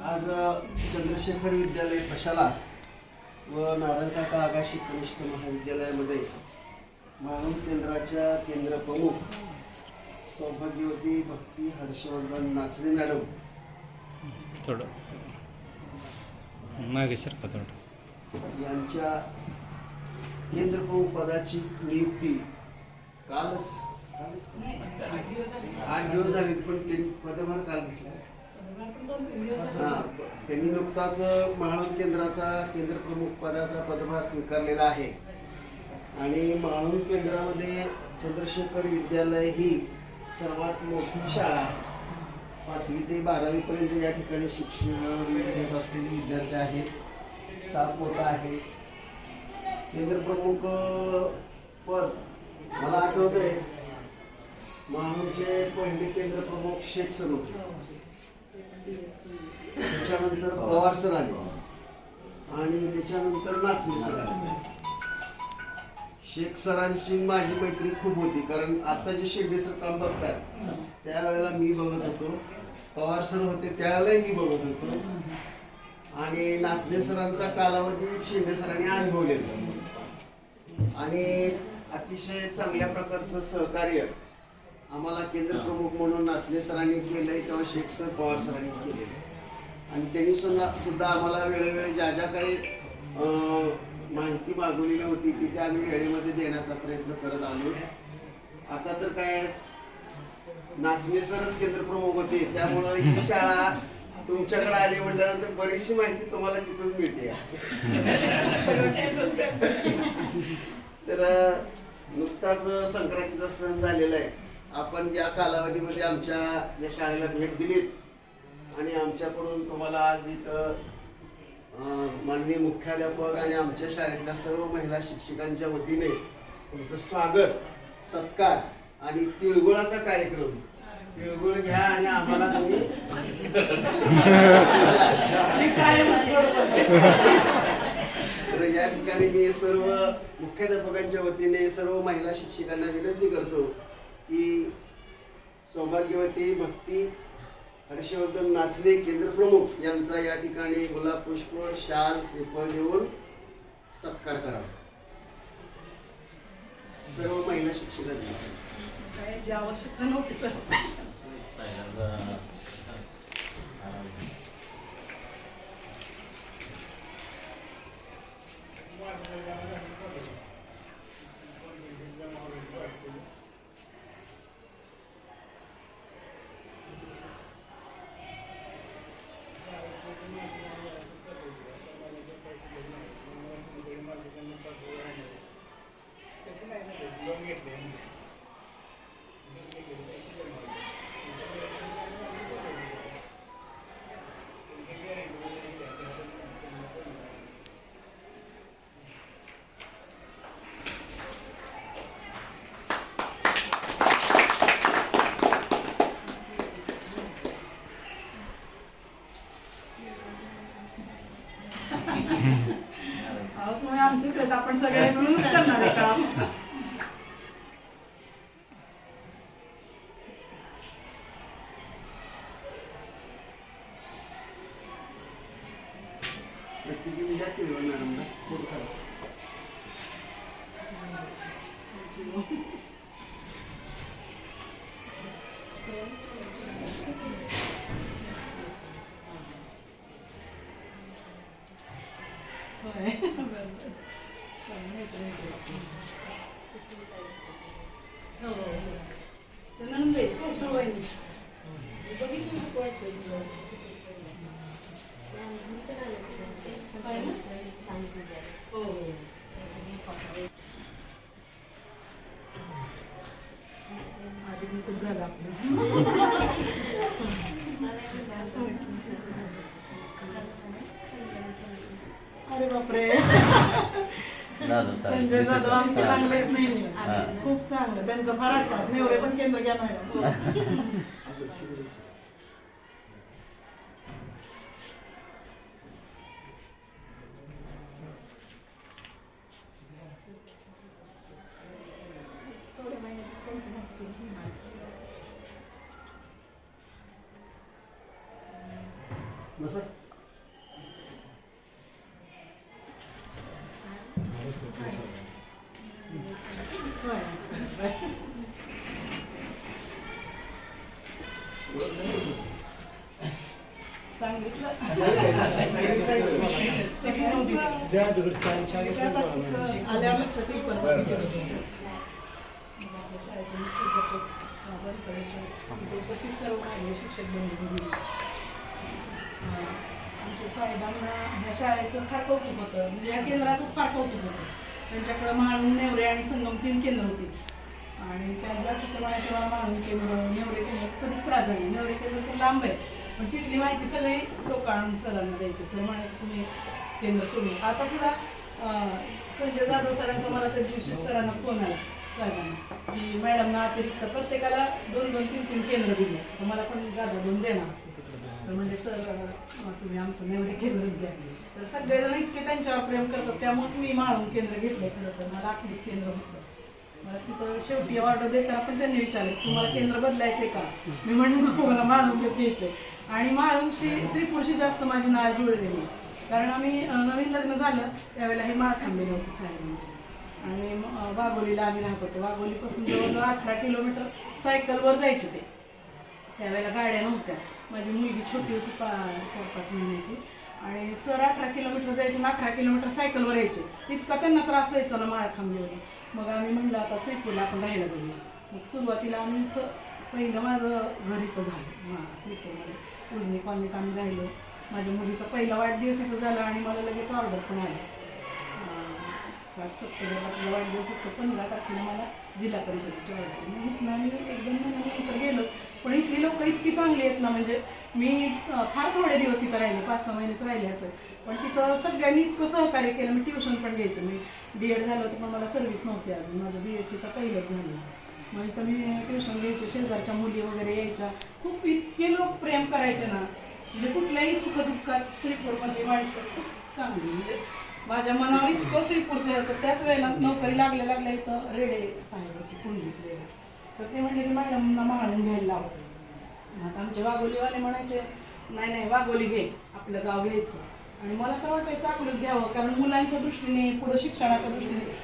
आज चंद्रशेखर विद्यालय प्रशाला व नारायण काका आगाशी कनिष्ठ महाविद्यालयामध्ये मानव केंद्राच्या केंद्र प्रमुख सौभाग्यवती भक्ती हर्षवर्धन नाचणे मॅडम. थोडं. मागे सरका थोडं? यांच्या केंद्र प्रमुख पदाची नियुक्ती कालच आठ दिवस झाले. पण ते पदभार काल घेतला. हा त्यांनी नुकताच महाणूर केंद्राचा केंद्र प्रमुख पदाचा पदभार स्वीकारलेला आहे. आणि महाणूर केंद्रामध्ये चंद्रशेखर विद्यालय ही सर्वात मोठी शाळा आहे. पाचवी ते बारावी पर्यंत या ठिकाणी शिक्षण घेत असलेले विद्यार्थी आहेत. स्टाफ मोठा आहे. केंद्र प्रमुख पद मला आठवतंय महाणूरचे पहिले केंद्र प्रमुख शेख सर होते. त्याच्यानंतर पवार सर आले. आणि त्याच्यानंतर नाचणे सर आले. शेख सरांची माझी मैत्री खूप होती कारण आता जे शेगडे सर काम बघतात त्यावेळेला मी बघत होतो. पवार सर होते त्यावेळेला मी बघत होतो. आणि नाचणे सरांचा कालावधी शेंडे सरांनी अनुभवलेला. आणि अतिशय चांगल्या प्रकारचं सहकार्य आम्हाला केंद्र प्रमुख म्हणून नाचणे सरांनी केलंय किंवा शेख सर पवार सरांनी केलेलं आणि त्यांनी सुद्धा सुद्धा आम्हाला वेळोवेळी ज्या ज्या काही अं, माहिती मागवलेली होती ती त्या आम्ही वेळेमध्ये देण्याचा प्रयत्न करत आलो आता तर काय नाचणे सरच केंद्र प्रमुख होते त्यामुळं ही शाळा तुमच्याकडे आली म्हटल्यानंतर बरीचशी माहिती तुम्हाला तिथंच मिळते. तर नुकताच संक्रांतीचा सण झालेला आहे. आपण या कालावधीमध्ये आमच्या या शाळेला भेट दिलीत आणि आमच्याकडून तुम्हाला आज इथं माननीय मुख्याध्यापक आणि आमच्या शाळेतल्या सर्व महिला शिक्षकांच्या वतीने तुमचं स्वागत सत्कार आणि तिळगुळाचा कार्यक्रम तिळगुळ घ्या आणि आम्हाला तुम्ही. तर या ठिकाणी मी सर्व मुख्याध्यापकांच्या वतीने सर्व महिला शिक्षकांना विनंती करतो की सौभाग्यवती भक्ती हर्षवर्धन नाचणे केंद्र प्रमुख यांचा या ठिकाणी गुलाब पुष्प शाल श्रीफळ देऊन सत्कार करावा सर्व महिला शिक्षकांना. आवश्यकता नव्हती सर. game. प्रत्येकी मी द्या तिळगुळ मॅडमला थोडं खायचं. होय. बरं, बरं. चालेल, येतो, येतो. हो, हो, हो. झालं अरे बापरे. संजय जाधव आमचे चांगलेच नाही खूप चांगलं. त्यांचं फार आठवत नेवरे पण केंद्र घ्या मॅडम बसा सांगितलं द्या तिकडे चार चार घेतलं ना मला. आल्यावर लक्षात येईल पण आपल्या शाळेचे मुख्याध्यापक, आपण सगळे सर- इथे उपस्थित सर्व मान्य शिक्षक बंधू आमच्या साहेबांना ह्या शाळेचं फार कौतुक होतं. म्हणजे या केंद्राचंच फार कौतुक होतं. त्यांच्याकडं म्हाळून नेवरे आणि संगम तीन केंद्र होती. आणि त्यांच्या सुप्रमाणाच्या मला म्हाळून केंद्र नेवरे केंद्र कधीच त्रास झाली नेवरे केंद्र तर लांब आहे. पण तिथली माहिती सगळी लोक आणून सरांना द्यायची. सर म्हणायचे तुम्ही केंद्र सोडून आता सुद्धा संजय जाधव सरांचा मला त्या दिवशी सरांना फोन आला साहेबांना. की मॅडमना अतिरिक्त प्रत्येकाला दोन दोन तीन तीन केंद्र दिले. तर मला पण जाधव दोन देणार. असतं तर म्हणजे सर तुम्ही आमचं नेवरी केंद्रच घ्या. तर सगळेजण इतके त्यांच्यावर प्रेम करतात त्यामुळेच मी माळून केंद्र घेतलं खरं तर मला अकलूज केंद्र होतं मला तिथं शेवटी ऑर्डर देताना पण त्यांनी विचारले तुम्हाला केंद्र बदलायचंय का? मी म्हणलं नको मला माळून घ्यायचंय. आणि माळूंशी श्रीपुरशी जास्त माझी नाळ जुळलेली कारण आम्ही नवीन लग्न झालं त्यावेळेला हे माळ थांबलेली होती म्हणजे आणि वाघोलीला आम्ही राहत होतो. वाघोलीपासून जवळजवळ अठरा किलोमीटर सायकलवर जायचे ते. त्यावेळेला गाड्या नव्हत्या. माझी मुलगी छोटी होती पा चार पाच महिन्याची. आणि सर अठरा किलोमीटर जायचे ना अठरा किलोमीटर सायकलवर यायचे. इतका त्यांना त्रास व्हायचा ना माळ थांबल्यावर मग आम्ही म्हणलं आता श्रीपूरला आपण राहायला जाऊया. मग सुरुवातीला आम्ही इथं पहिलं माझं घर इथं झालं. हां श्रीपूरमध्ये. उजनी कॉलनीत आम्ही राहिलो. माझ्या मुलीचा पहिला वाढदिवस इथं झाला आणि मला लगेच ऑर्डर पण आली. सात सप्टेंबरला तुझा वाढदिवस असतो. पंधरा तारखेला मला जिल्हा परिषदेची ऑर्डर. मग इथनं आम्ही एक दोन महिन्यानंतर गेलोच. पण इथली लोक इतकी चांगली आहेत ना म्हणजे मी फार थोडे दिवस इथं राहिले पाच सहा महिनेच राहिले असं. पण तिथं सगळ्यांनी इतकं सहकार्य केलं मी ट्युशन पण घ्यायचे. मी डी एड झालं होतं पण मला सर्व्हिस नव्हती अजून. माझं बी एस सी तर पहिलंच झालं. मग इथं मी ट्युशन घ्यायचे शेजारच्या मुली वगैरे यायच्या. खूप इतके लोक प्रेम करायचे ना म्हणजे कुठल्याही सुखदुःखात श्रीपूरमधली माणसं खूप चांगली. म्हणजे माझ्या मनावर इतकं श्रीपूरचं होतं त्याच वेळेला नोकरी लागल्या लागल्या इथं रेडे साहेब होते कुंडीत रेडे. तर ते म्हणले की मॅडमना माळून घ्यायला लावतो आता आमचे वाघोलीवाले म्हणायचे नाही नाही वाघोली घे आपलं गाव घ्यायचं. आणि मला तर वाटायचं अकलूच घ्यावं कारण मुलांच्या दृष्टीने पुढं शिक्षणाच्या दृष्टीने.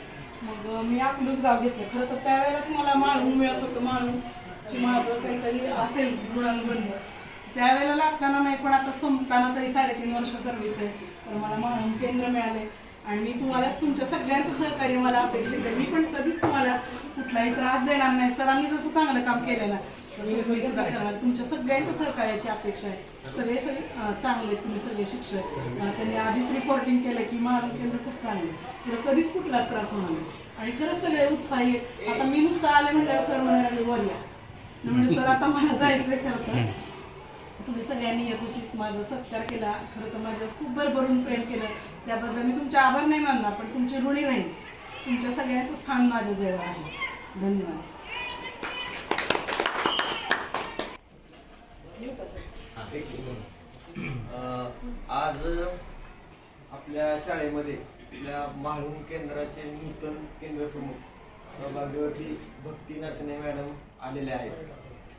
मग मी अकलूच गाव घेतलं. खरं तर त्यावेळेलाच मला माळून मिळत होतं माळूनची माझं काहीतरी असेल गुणांबंध त्यावेळेला लागताना नाही पण आता संपताना तरी साडेतीन वर्ष सर्व्हिस आहे. तर मला माळून केंद्र मिळाले आणि मी तुम्हालाच तुमच्या सगळ्यांचं सहकार्य मला अपेक्षित आहे. मी पण कधीच तुम्हाला कुठलाही त्रास देणार नाही. सरांनी जसं चांगलं काम केलेलं मी सुद्धा करणार तुमच्या सगळ्यांच्या सहकार्याची अपेक्षा आहे. सगळे सगळे चांगले आहेत. तुम्ही सगळे शिक्षक त्यांनी आधीच रिपोर्टिंग केलं की माळून केंद्र खूप चांगलं आहे. कधीच कुठलाच त्रास होणार नाही. आणि खरंच सगळे उत्साही आहेत. आता मी नुसतं आले म्हणल्यावर सर म्हणाले वर या म्हणजे सर आता मला जायचंय खरं तर. तुम्ही सगळ्यांनी यथोचित माझा सत्कार केला. खरं तर माझं खूप भरभरून प्रेम केलं. त्याबद्दल मी तुमचे आभार नाही मानणार पण तुमचे ऋणी राहील. तुमच्या सगळ्यांचं स्थान माझ्या जवळ आहे. धन्यवाद. आज आपल्या शाळेमध्ये आपल्या म्हाळून केंद्राचे नूतन केंद्र प्रमुख सहभागीवरती भक्ती नाचणे मॅडम आलेले आहेत.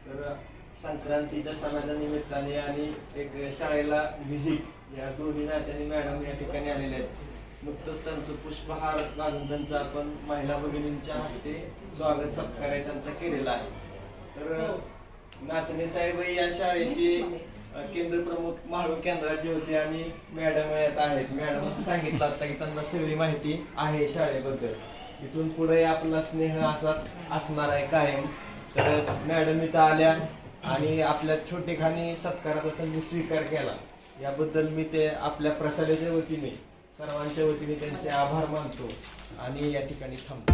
तर संक्रांतीच्या सणाच्या निमित्ताने आणि एक शाळेला व्हिजिट या दोन्ही नात्याने मॅडम या ठिकाणी आलेले आहेत. नुकतंच त्यांचं पुष्पहार घालून त्यांचं आपण महिला भगिनींच्या हस्ते स्वागत सत्कार आहे त्यांचा केलेला आहे. तर नाचणे साहेब या शाळेचे केंद्र प्रमुख म्हाळू केंद्राचे होते आणि मॅडम येत आहेत. मॅडम सांगितलं आता की त्यांना सगळी माहिती आहे शाळेबद्दल. इथून पुढे आपला स्नेह असाच असणार आहे कायम. तर मॅडम इथं आल्या. आणि आपल्या छोटेखानी सत्काराचा त्यांनी स्वीकार केला याबद्दल मी ते आपल्या प्रशालेच्या वतीने सर्वांच्या वतीने त्यांचे आभार मानतो आणि या ठिकाणी थांबतो.